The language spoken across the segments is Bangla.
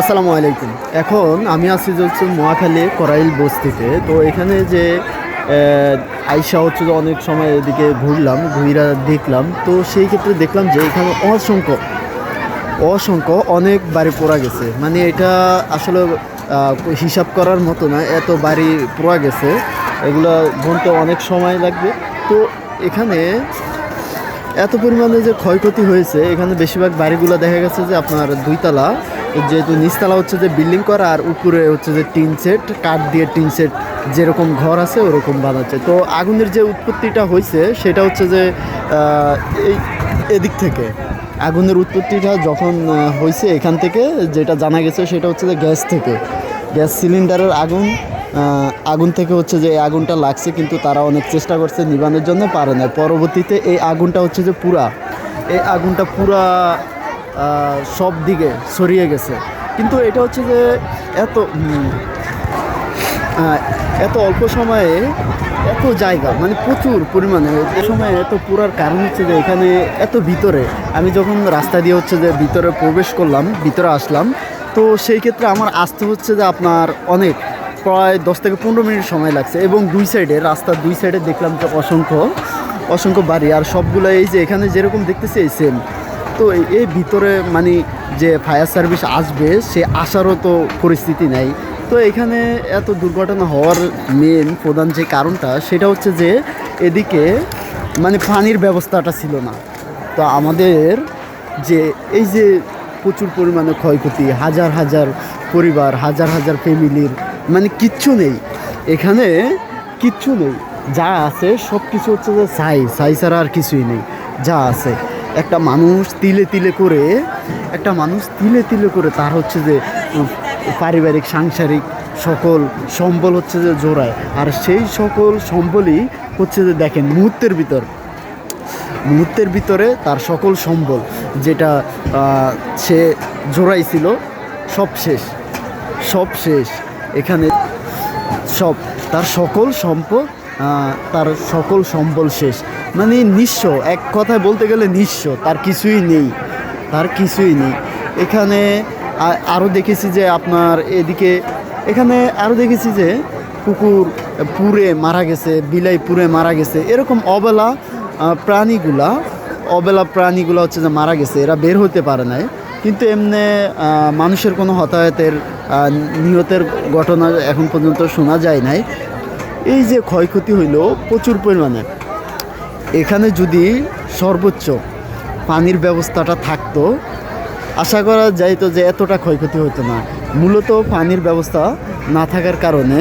আসসালামু আলাইকুম। এখন আমি আছি হচ্ছে মহাখালী করাইল বস্তিতে। তো এখানে যে আইসা হচ্ছে যে অনেক সময় এদিকে ঘুরলাম ঘুরা দেখলাম। তো সেই ক্ষেত্রে দেখলাম যে এখানে অসংখ্য অসংখ্য অনেক বাড়ি পোড়া গেছে। মানে এটা আসলে হিসাব করার মতো না, এত বাড়ি পোড়া গেছে। এগুলো গুনতে অনেক সময় লাগবে। তো এখানে এত পরিমাণে যে ক্ষয়ক্ষতি হয়েছে, এখানে বেশিরভাগ বাড়িগুলো দেখা গেছে যে আপনার দুইতলা। যেহেতু নিচতলা হচ্ছে যে বিল্ডিং করা আর উপরে হচ্ছে যে টিন সেট, কাঠ দিয়ে টিন সেট যেরকম ঘর আছে ওরকম বানাচ্ছে তো আগুনের যে উৎপত্তিটা হয়েছে সেটা হচ্ছে যে এই এদিক থেকে। আগুনের উৎপত্তিটা যখন হয়েছে এখান থেকে, যেটা জানা গেছে সেটা হচ্ছে যে গ্যাস থেকে। গ্যাস সিলিন্ডারের আগুন আগুন থেকে হচ্ছে যে এই আগুনটা লাগছে কিন্তু তারা অনেক চেষ্টা করছে নিবানোর জন্য, পারে না পরবর্তীতে এই আগুনটা হচ্ছে যে পুরা, এই আগুনটা পুরা সব দিকে ছড়িয়ে গেছে। কিন্তু এটা হচ্ছে যে এত এত অল্প সময়ে এত জায়গা মানে প্রচুর পরিমাণে এ সময় এত পুরার কারণ হচ্ছে যে এখানে এত ভিতরে। আমি যখন রাস্তা দিয়ে হচ্ছে যে ভিতরে প্রবেশ করলাম, ভিতরে আসলাম, তো সেই ক্ষেত্রে আমার আসতে হচ্ছে যে আপনার অনেক, প্রায় দশ থেকে পনেরো মিনিট সময় লাগছে এবং দুই সাইডে রাস্তার দুই সাইডে দেখলাম যে অসংখ্য অসংখ্য বাড়ি, আর সবগুলো এই যে এখানে যেরকম দেখতেছি, এই সেম তো এই- ভিতরে মানে যে ফায়ার সার্ভিস আসবে, সে আসারও তো পরিস্থিতি নাই। তো এখানে এত দুর্ঘটনা হওয়ার মেন প্রধান যে কারণটা, সেটা হচ্ছে যে এদিকে মানে পানির ব্যবস্থাটা ছিল না। তো আমাদের যে, এই যে প্রচুর পরিমাণে ক্ষয়ক্ষতি, হাজার হাজার পরিবার, হাজার হাজার ফ্যামিলির মানে কিচ্ছু নেই। এখানে কিচ্ছু নেই। যা আছে সব কিছু হচ্ছে যে ছাই ছাই ছাড়া আর কিছুই নেই। যা আছে। একটা মানুষ তিলে তিলে করে, একটা মানুষ তিলে তিলে করে তার হচ্ছে যে পারিবারিক, সাংসারিক সকল সম্বল হচ্ছে যে জোড়ায়। আর সেই সকল সম্বলই হচ্ছে যে দেখেন মুহূর্তের ভিতর। মুহূর্তের ভিতরে তার সকল সম্বল যেটা সে জোড়াইছিল, সব শেষ। সব শেষ। এখানে সব, তার সকল সম্পদ তার সকল সম্বল শেষ। মানে নিঃস্ব। এক কথায় বলতে গেলে নিঃস্ব। তার কিছুই নেই। তার কিছুই নেই। এখানে আরও দেখেছি যে আপনার এদিকে, এখানে আরও দেখেছি যে কুকুর পুড়ে মারা গেছে, বিলাই পুড়ে মারা গেছে। এরকম অবেলা প্রাণীগুলা, অবেলা প্রাণীগুলো হচ্ছে যে মারা গেছে। এরা বের হতে পারে নাই। কিন্তু এমনি মানুষের কোনো হতাহতের নিহতের ঘটনা এখন পর্যন্ত শোনা যায় নাই। এই যে ক্ষয়ক্ষতি হইল প্রচুর পরিমাণে। এখানে যদি সর্বোচ্চ পানির ব্যবস্থাটা থাকতো, আশা করা যাইতো যে এতটা ক্ষয়ক্ষতি হতো না। মূলত পানির ব্যবস্থা না থাকার কারণে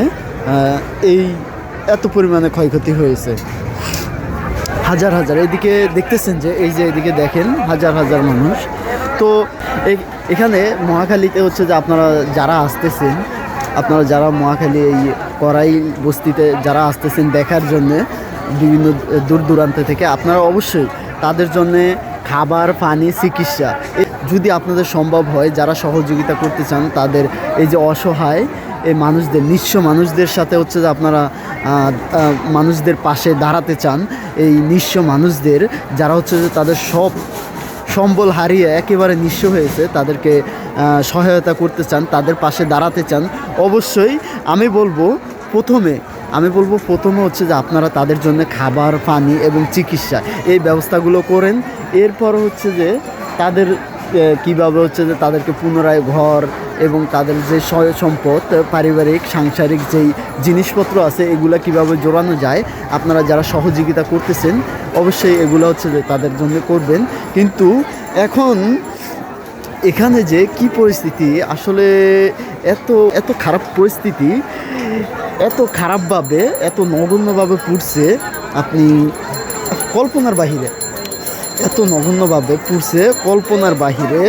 এই এত পরিমাণে ক্ষয়ক্ষতি হয়েছে। হাজার হাজার। এদিকে দেখতেছেন যে, এই যে এদিকে দেখেন, হাজার হাজার মানুষ। তো এখানে মহাখালীতে হচ্ছে যে আপনারা যারা আসতেছেন, আপনারা যারা মহাখালী এই করাই বস্তিতে যারা আসতেছেন দেখার জন্যে বিভিন্ন দূর দূরান্ত থেকে আপনারা অবশ্যই তাদের জন্যে খাবার, পানি, চিকিৎসা যদি আপনাদের সম্ভব হয়, যারা সহযোগিতা করতে চান তাদের এই যে অসহায় এই মানুষদের, নিঃস্ব মানুষদের সাথে হচ্ছে যে আপনারা মানুষদের পাশে দাঁড়াতে চান, এই নিঃস্ব মানুষদের, যারা হচ্ছে যে তাদের সব সম্বল হারিয়ে একেবারে নিঃস্ব হয়েছে, তাদেরকে সহায়তা করতে চান, তাদের পাশে দাঁড়াতে চান, অবশ্যই আমি বলব প্রথমে আমি বলব প্রথমে হচ্ছে যে আপনারা তাদের জন্য খাবার, পানি এবং চিকিৎসা এই ব্যবস্থাগুলো করেন। এরপর হচ্ছে যে তাদের কীভাবে হচ্ছে যে তাদেরকে পুনরায় ঘর এবং তাদের যে সয় সম্পদ, পারিবারিক, সাংসারিক যেই জিনিসপত্র আছে, এগুলা কীভাবে জোড়ানো যায়, আপনারা যারা সহযোগিতা করতেছেন, অবশ্যই এগুলো হচ্ছে যে তাদের জন্য করবেন। কিন্তু এখন এখানে যে কি পরিস্থিতি, আসলে এত এত খারাপ পরিস্থিতি এত খারাপভাবে, এত নগণ্যভাবে পুড়ছে, আপনি কল্পনার বাহিরে, এত নগণ্যভাবে পুড়ছে কল্পনার বাহিরে,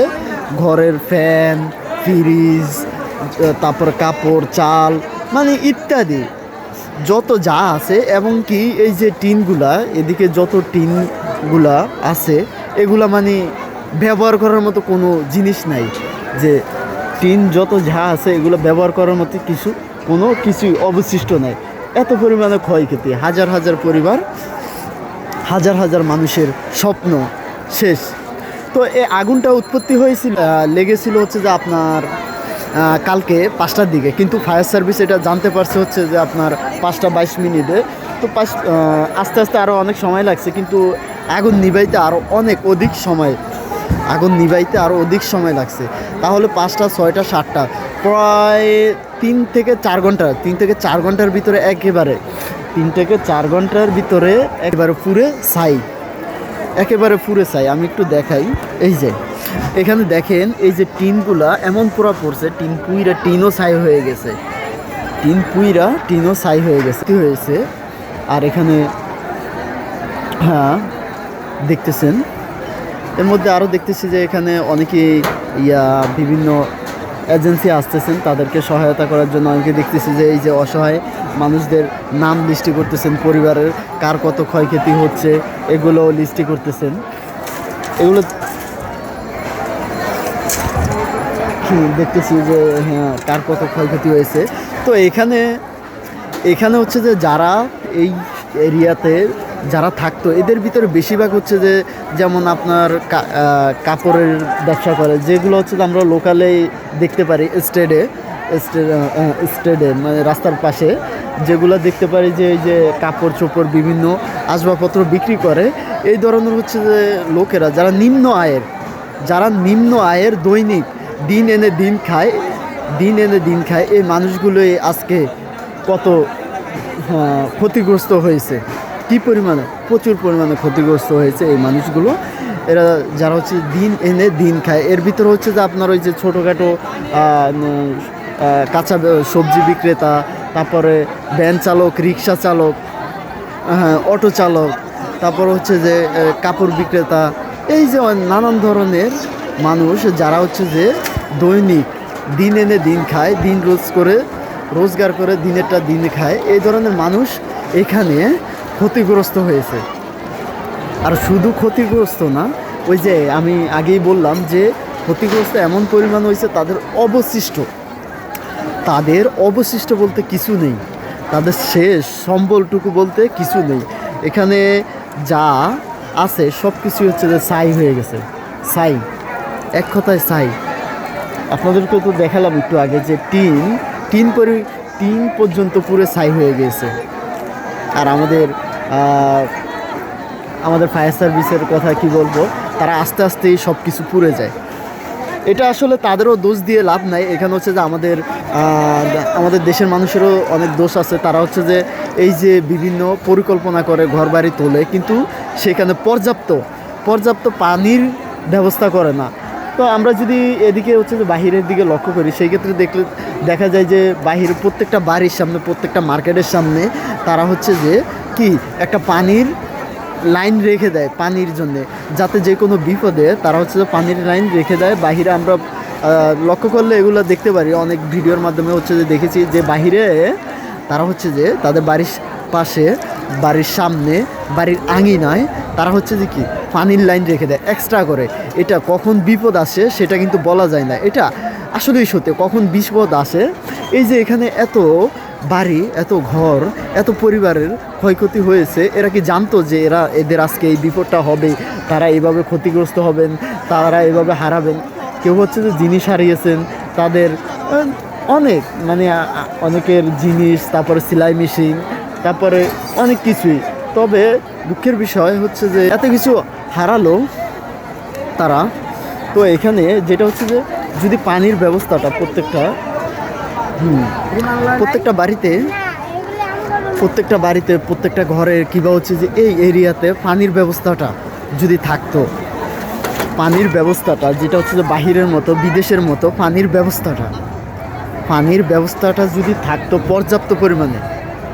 ঘরের ফ্যান ফ্রিজ তারপর কাপড়, চাল মানে ইত্যাদি, যত যা আছে, এবং কি এই যে টিনগুলা, এদিকে যত টিনগুলা আছে, এগুলা মানে ব্যবহার করার মতো কোনো জিনিস নাই, যে টিন যত যা আছে, এগুলো ব্যবহার করার মতো কিছু কোনো কিছুই অবশিষ্ট নাই। এত পরিমাণে ক্ষয়ক্ষতি, হাজার হাজার পরিবার, হাজার হাজার মানুষের স্বপ্ন শেষ। তো এই আগুনটা উৎপত্তি হয়েছিল লেগেছিল হচ্ছে যে আপনার কালকে পাঁচটার দিকে। কিন্তু ফায়ার সার্ভিস এটা জানতে পারছে হচ্ছে যে আপনার পাঁচটা বাইশ মিনিটে। তো পাঁচ আস্তে আস্তে আরও অনেক সময় লাগছে, কিন্তু আগুন নিভাইতে আরও অনেক অধিক সময়, আগুন নিভাইতে আরও অধিক সময় লাগছে। তাহলে পাঁচটা, ছয়টা, সাতটা, প্রায় তিন থেকে চার ঘণ্টা, তিন থেকে চার ঘণ্টার ভিতরে একেবারে, তিন থেকে চার ঘণ্টার ভিতরে একবারে পুরে ছাই, একেবারে পুরে ছাই। আমি একটু দেখাই। এই যে, এখানে দেখেন, এই যে টিনগুলা এমন পুরা পড়ছে, টিন পুইরা টিনও ছাই হয়ে গেছে। টিন পুইরা টিনও ছাই হয়ে গেছে। কী হয়েছে? আর এখানে হ্যাঁ দেখতেছেন। এর মধ্যে আরও দেখতেছি যে এখানে অনেকে ইয়া বিভিন্ন এজেন্সি আসতেছেন, তাদেরকে সহায়তা করার জন্য অনেকে দেখতেছি যে এই যে অসহায় মানুষদের নাম লিস্টি করতেছেন পরিবারের, কার কত ক্ষয়ক্ষতি হচ্ছে এগুলো লিস্টি করতেছেন। এগুলো দেখতেছি যে হ্যাঁ কার কত ক্ষয়ক্ষতি হয়েছে। তো এখানে এখানে হচ্ছে যে যারা এই এরিয়াতে যারা থাকতো, এদের ভিতরে বেশিরভাগ হচ্ছে যে যেমন আপনার কাপড়ের ব্যবসা করে, যেগুলো হচ্ছে আমরা লোকালেই দেখতে পারি, স্টেডে স্টেডে মানে রাস্তার পাশে, যেগুলো দেখতে পারি যে এই যে কাপড় চোপড় বিভিন্ন আসবাবপত্র বিক্রি করে, এই ধরনের হচ্ছে যে লোকেরা, যারা নিম্ন আয়ের, যারা নিম্ন আয়ের দৈনিক দিন এনে দিন খায়, দিন এনে দিন খায়, এই মানুষগুলোই আজকে কত ক্ষতিগ্রস্ত হয়েছে। কী পরিমাণে, প্রচুর পরিমাণে ক্ষতিগ্রস্ত হয়েছে এই মানুষগুলো। এরা যারা হচ্ছে দিন এনে দিন খায়। এর ভিতরে হচ্ছে যে আপনার ওই যে ছোটোখাটো কাঁচা সবজি বিক্রেতা, তারপরে ভ্যান চালক, রিক্সা চালক হ্যাঁ অটো চালক, তারপর হচ্ছে যে কাপড় বিক্রেতা, এই যে নানান ধরনের মানুষ যারা হচ্ছে যে দৈনিক দিন এনে দিন খায়, দিন রোজ করে, রোজগার করে দিনেরটা দিন খায়। এই ধরনের মানুষ এখানে ক্ষতিগ্রস্ত হয়েছে। আর শুধু ক্ষতিগ্রস্ত না, ওই যে আমি আগেই বললাম যে ক্ষতিগ্রস্ত এমন পরিমাণ হয়েছে তাদের অবশিষ্ট। তাদের অবশিষ্ট বলতে কিছু নেই। তাদের শেষ সম্বলটুকু বলতে কিছু নেই। এখানে যা আছে সব কিছু হচ্ছে যে ছাই হয়ে গেছে। ছাই, এক কথায় ছাই। আপনাদেরকে তো দেখালাম একটু আগে যে টিন টিন পরি টিন পর্যন্ত পুরো ছাই হয়ে গেছে। আর আমাদের আমাদের ফায়ার সার্ভিসের কথা কি বলব? তারা আস্তে আস্তেই সব কিছু পুড়ে যায়। এটা আসলে তাদেরও দোষ দিয়ে লাভ নাই। এখানে হচ্ছে যে আমাদের আমাদের দেশের মানুষেরও অনেক দোষ আছে। তারা হচ্ছে যে এই যে বিভিন্ন পরিকল্পনা করে ঘর বাড়ি তোলে, কিন্তু সেখানে পর্যাপ্ত পর্যাপ্ত পানির ব্যবস্থা করে না। তো আমরা যদি এদিকে হচ্ছে যে বাহিরের দিকে লক্ষ্য করি, সেই ক্ষেত্রে দেখলে দেখা যায় যে বাহির প্রত্যেকটা বাড়ির সামনে, প্রত্যেকটা মার্কেটের সামনে তারা হচ্ছে যে কি? একটা পানির লাইন রেখে দেয় পানির জন্যে, যাতে যে কোনো বিপদে তারা হচ্ছে যে পানির লাইন রেখে দেয়। বাহিরে আমরা লক্ষ্য করলে এগুলো দেখতে পারি। অনেক ভিডিওর মাধ্যমে হচ্ছে যে দেখেছি যে বাহিরে তারা হচ্ছে যে তাদের বাড়ির পাশে, বাড়ির সামনে, বাড়ির আঙিনায় তারা হচ্ছে যে কি পানির লাইন রেখে দেয় এক্সট্রা করে। এটা কখন বিপদ আসে সেটা কিন্তু বলা যায় না। এটা আসলেই সত্যি, কখন বিপদ আসে। এই যে এখানে এত বাড়ি, এত ঘর, এত পরিবারের ক্ষয়ক্ষতি হয়েছে, এরা কি জানতো যে এরা এদের আজকে এই বিপদটা হবে? তারা এইভাবে ক্ষতিগ্রস্ত হবেন, তারা এইভাবে হারাবেন? কেউ হচ্ছে যে জিনিস হারিয়েছেন, তাদের অনেক মানে অনেকের জিনিস, তারপরে সেলাই মেশিন, তারপরে অনেক কিছুই। তবে দুঃখের বিষয় হচ্ছে যে এত কিছু হারালো তারা। তো এখানে যেটা হচ্ছে যে যদি পানির ব্যবস্থাটা প্রত্যেকটা প্রত্যেকটা বাড়িতে প্রত্যেকটা বাড়িতে, প্রত্যেকটা ঘরের কিবা হচ্ছে যে এই এরিয়াতে পানির ব্যবস্থাটা যদি থাকতো, পানির ব্যবস্থাটা, যেটা হচ্ছে যে বাহিরের মতো, বিদেশের মতো, পানির ব্যবস্থাটা পানির ব্যবস্থাটা যদি থাকতো পর্যাপ্ত পরিমাণে,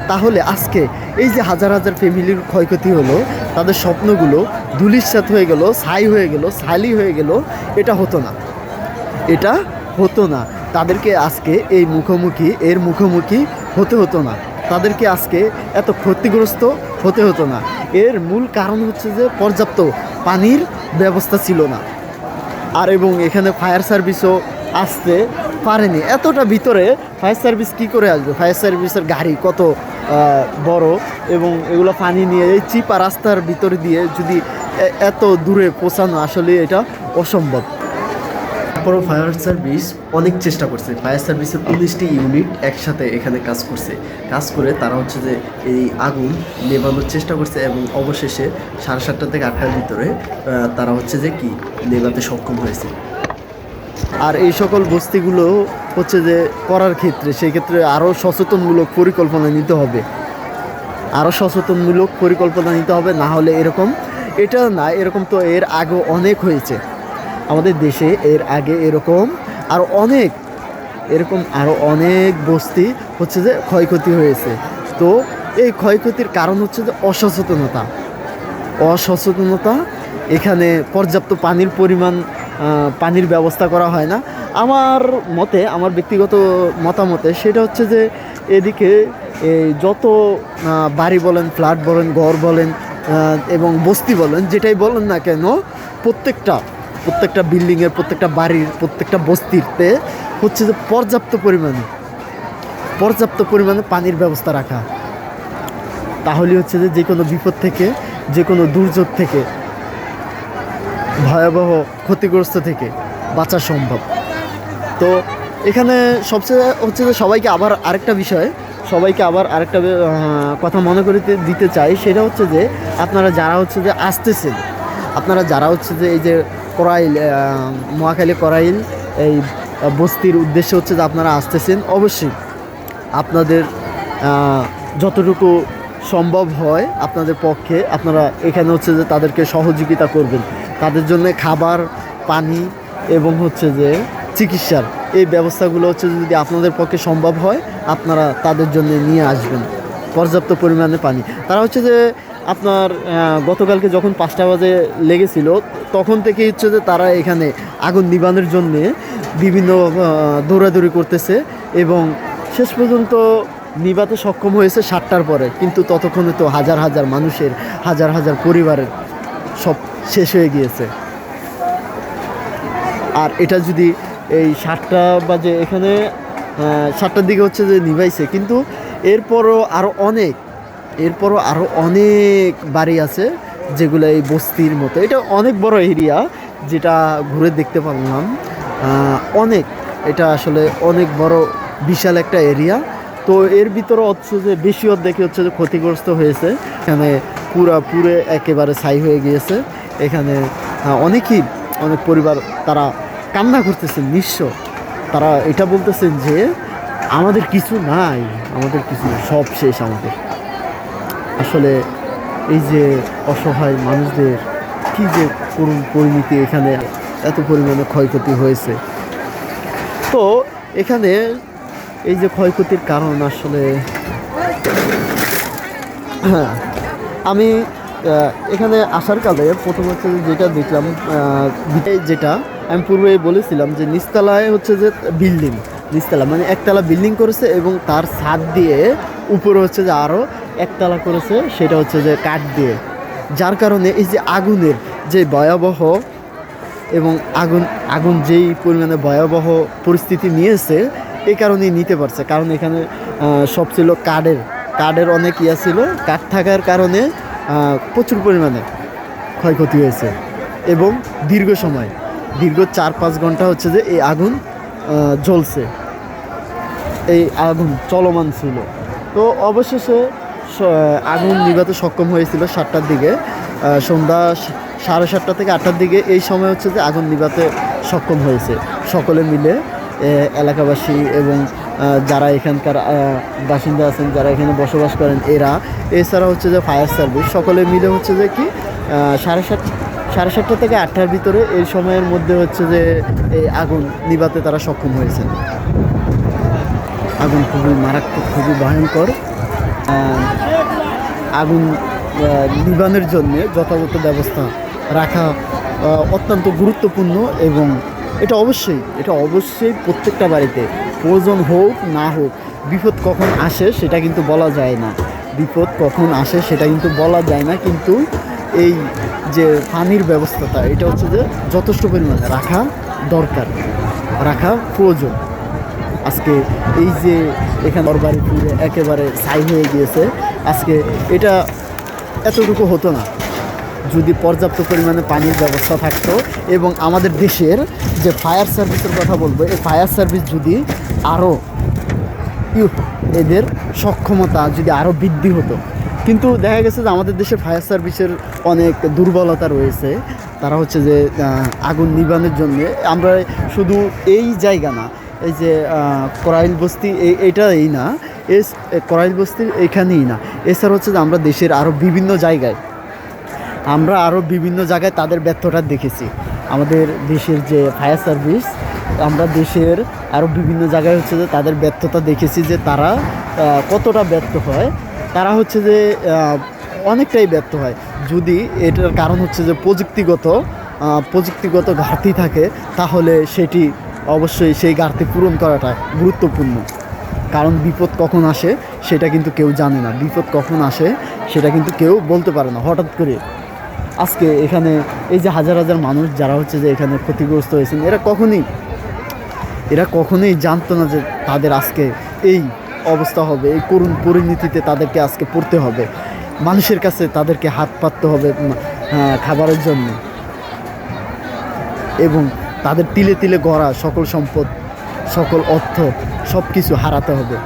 তাহলে আজকে এই যে হাজার হাজার ফ্যামিলির ক্ষয়ক্ষতি হলো, তাদের স্বপ্নগুলো ধুলিস্বাত হয়ে গেল, ছাই হয়ে গেল ছালি হয়ে গেল, এটা হতো না। এটা হতো না। তাদেরকে আজকে এই মুখোমুখি, এর মুখোমুখি হতে হতো না। তাদেরকে আজকে এত ক্ষতিগ্রস্ত হতে হতো না। এর মূল কারণ হচ্ছে যে পর্যাপ্ত পানির ব্যবস্থা ছিল না। আর এবং এখানে ফায়ার সার্ভিসও আসতে পারেনি। এতটা ভিতরে ফায়ার সার্ভিস কি করে আসবে? ফায়ার সার্ভিসের গাড়ি কত বড়? এবং এগুলো পানি নিয়ে এই চিপা রাস্তার ভিতরে দিয়ে যদি এত দূরে পৌঁছানো আসলে এটা অসম্ভব। তারপরও ফায়ার সার্ভিস অনেক চেষ্টা করছে। ফায়ার সার্ভিসের উনিশটি ইউনিট একসাথে এখানে কাজ করছে। কাজ করে তারা হচ্ছে যে এই আগুন নেভানোর চেষ্টা করছে এবং অবশেষে সাড়ে সাতটা থেকে আটটার ভিতরে তারা হচ্ছে যে কি নেভাতে সক্ষম হয়েছে। আর এই সকল বস্তিগুলো হচ্ছে যে করার ক্ষেত্রে সেই ক্ষেত্রে আরও সচেতনমূলক পরিকল্পনা নিতে হবে। আরও সচেতনমূলক পরিকল্পনা নিতে হবে, না হলে এরকম, এটা না, এরকম তো এর আগে অনেক হয়েছে। আমাদের দেশে এর আগে এরকম আরও অনেক, এরকম আরও অনেক বস্তি হচ্ছে যে ক্ষয়ক্ষতি হয়েছে। তো এই ক্ষয়ক্ষতির কারণ হচ্ছে যে অসচেতনতা। অসচেতনতা, এখানে পর্যাপ্ত পানির পরিমাণ পানির ব্যবস্থা করা হয় না। আমার মতে, আমার ব্যক্তিগত মতামতে সেটা হচ্ছে যে এদিকে এই যত বাড়ি বলেন, ফ্ল্যাট বলেন, ঘর বলেন এবং বস্তি বলেন, যেটাই বলেন না কেন, প্রত্যেকটা প্রত্যেকটা বিল্ডিংয়ের, প্রত্যেকটা বাড়ির, প্রত্যেকটা বস্তিতে হচ্ছে যে পর্যাপ্ত পরিমাণে পর্যাপ্ত পরিমাণে পানির ব্যবস্থা রাখা। তাহলে হচ্ছে যে যে কোনো বিপদ থেকে যে কোনো দুর্যোগ থেকে, ভয়াবহ ক্ষতিগ্রস্ত থেকে বাঁচা সম্ভব। তো এখানে সবচেয়ে হচ্ছে যে সবাইকে আবার আরেকটা বিষয়, সবাইকে আবার আরেকটা কথা মনে করে দি- দিতে চাই, সেটা হচ্ছে যে আপনারা যারা হচ্ছে যে আসতেছেন, আপনারা যারা হচ্ছে যে এই যে করাইল মহাখালী করাইল এই বস্তির উদ্দেশ্যে হচ্ছে যে আপনারা আসতেছেন। অবশ্যই আপনাদের যতটুকু সম্ভব হয় আপনাদের পক্ষে আপনারা এখানে হচ্ছে যে তাদেরকে সহযোগিতা করবেন। তাদের জন্য খাবার, পানি এবং হচ্ছে যে চিকিৎসার এই ব্যবস্থাগুলো হচ্ছে যদি আপনাদের পক্ষে সম্ভব হয় আপনারা তাদের জন্য নিয়ে আসবেন। পর্যাপ্ত পরিমাণে পানি। তারা হচ্ছে যে আপনার গতকালকে যখন পাঁচটা বাজে লেগেছিল, তখন থেকেই হচ্ছে যে তারা এখানে আগুন নিবানোর জন্যে বিভিন্ন দৌড়াদৌড়ি করতেছে এবং শেষ পর্যন্ত নিবাতে সক্ষম হয়েছে সাতটার পরে। কিন্তু ততক্ষণে তো হাজার হাজার মানুষের, হাজার হাজার পরিবারের সব শেষ হয়ে গিয়েছে। আর এটা যদি এই সাতটা বাজে এখানে সাতটার দিকে হচ্ছে যে নিভাইছে কিন্তু এরপরও আরও অনেক এরপরও আরও অনেক বাড়ি আছে যেগুলো এই বস্তির মতো। এটা অনেক বড় এরিয়া, যেটা ঘুরে দেখতে পারলাম। অনেক। এটা আসলে অনেক বড়, বিশাল একটা এরিয়া। তো এর ভিতরে হচ্ছে যে বেশি অর্ধেক হচ্ছে যে ক্ষতিগ্রস্ত হয়েছে। এখানে পুরা, পুরে একেবারে ছাই হয়ে গিয়েছে। এখানে অনেকই, অনেক পরিবার তারা কান্না করতেছেন নিঃস্ব। তারা এটা বলতেছেন যে, আমাদের কিছু নাই। আমাদের কিছু সব শেষ আমাদের। আসলে এই যে অসহায় মানুষদের কি যে করুণ পরিণতি এখানে এত পরিমাণে ক্ষয়ক্ষতি হয়েছে। তো এখানে এই যে ক্ষয়ক্ষতির কারণ আসলে হ্যাঁ আমি এখানে আসার কালে প্রথম হচ্ছে যেটা দেখলাম যেটা আমি পূর্বে বলেছিলাম যে নিচতলায় হচ্ছে যে বিল্ডিং, নিচতলা মানে একতলা বিল্ডিং করেছে এবং তার ছাদ দিয়ে উপরে হচ্ছে যে আরও একতলা করেছে, সেটা হচ্ছে যে কাঠ দিয়ে। যার কারণে এই যে আগুনের যে ভয়াবহ এবং আগুন আগুন যেই পরিমাণে ভয়াবহ পরিস্থিতি নিয়েছে, এই কারণেই নিতে পারছে। কারণ এখানে সব ছিল কাঠের কাঠের অনেক ইয়া ছিল। কাঠ থাকার কারণে প্রচুর পরিমাণে ক্ষয়ক্ষতি হয়েছে। এবং দীর্ঘ সময়, দীর্ঘ চার পাঁচ ঘণ্টা হচ্ছে যে এই আগুন জ্বলছে। এই আগুন চলমান ছিল। তো অবশেষে আগুন নিভাতে সক্ষম হয়েছিল সাতটার দিকে। সন্ধ্যা সাড়ে সাতটা থেকে আটটার দিকে। এই সময় হচ্ছে যে আগুন নিভাতে সক্ষম হয়েছে। সকলে মিলে এলাকাবাসী এবং যারা এখানকার বাসিন্দা আছেন, যারা এখানে বসবাস করেন, এরা। এছাড়া হচ্ছে যে ফায়ার সার্ভিস। সকলে মিলে হচ্ছে যে কি সাড়ে সাত, সাড়ে সাতটা থেকে আটটার ভিতরে এই সময়ের মধ্যে হচ্ছে যে এই আগুন নিভাতে তারা সক্ষম হয়েছেন। আগুন খুবই মারাত্মক, খুবই ভয়ঙ্কর। আগুন নিবানের জন্য যথাযথ ব্যবস্থা রাখা অত্যন্ত গুরুত্বপূর্ণ এবং এটা অবশ্যই এটা অবশ্যই প্রত্যেকটা বাড়িতে, প্রয়োজন হোক, না হোক, বিপদ কখন আসে সেটা কিন্তু বলা যায় না। বিপদ কখন আসে সেটা কিন্তু বলা যায় না, কিন্তু এই যে পানির ব্যবস্থাটা, এটা হচ্ছে যে যথেষ্ট পরিমাণে রাখা দরকার, রাখা প্রয়োজন। আজকে এই যে এখানে দরবারি পুরে একেবারে ছাই হয়ে গিয়েছে আজকে এটা এতটুকু হতো না। যদি পর্যাপ্ত পরিমাণে পানির ব্যবস্থা থাকতো এবং আমাদের দেশের যে ফায়ার সার্ভিসের কথা বলব, এই ফায়ার সার্ভিস যদি আরও এদের সক্ষমতা যদি আরও বৃদ্ধি হতো। কিন্তু দেখা গেছে যে আমাদের দেশে ফায়ার সার্ভিসের অনেক দুর্বলতা রয়েছে। তারা হচ্ছে যে আগুন নিবানোর জন্য। আমরা শুধু এই জায়গা না, এই যে করাইল বস্তি এই এইটা এই না। এস করাইল বস্তির এখানেই না। এছাড়া হচ্ছে যে আমরা দেশের আরও বিভিন্ন জায়গায়, আমরা আরও বিভিন্ন জায়গায় তাদের ব্যর্থতা দেখেছি। আমাদের দেশের যে ফায়ার সার্ভিস, আমরা দেশের আরও বিভিন্ন জায়গায় হচ্ছে যে তাদের ব্যর্থতা দেখেছি যে তারা কতটা ব্যর্থ হয়। তারা হচ্ছে যে অনেকটাই ব্যর্থ হয়। যদি এটার কারণ হচ্ছে যে প্রযুক্তিগত প্রযুক্তিগত ঘাটতি থাকে, তাহলে সেটি অবশ্যই সেই ঘাটতি পূরণ করাটা গুরুত্বপূর্ণ। কারণ বিপদ কখন আসে সেটা কিন্তু কেউ জানে না। বিপদ কখন আসে সেটা কিন্তু কেউ বলতে পারে না। হঠাৎ করে আজকে এখানে এই যে হাজার হাজার মানুষ যারা হচ্ছে যে এখানে ক্ষতিগ্রস্ত হয়েছেন এরা কখনই এরা কখনোই জানতো না যে তাদের আজকে এই অবস্থা হবে এই করুণ পরিণতিতে তাদেরকে আজকে পড়তে হবে। মানুষের কাছে তাদেরকে হাত পাততে হবে উম, খাবারের জন্য। এবং তাদের তিলে তিলে গড়া সকল সম্পদ সকল অর্থ সব কিছু হারাতে হবে।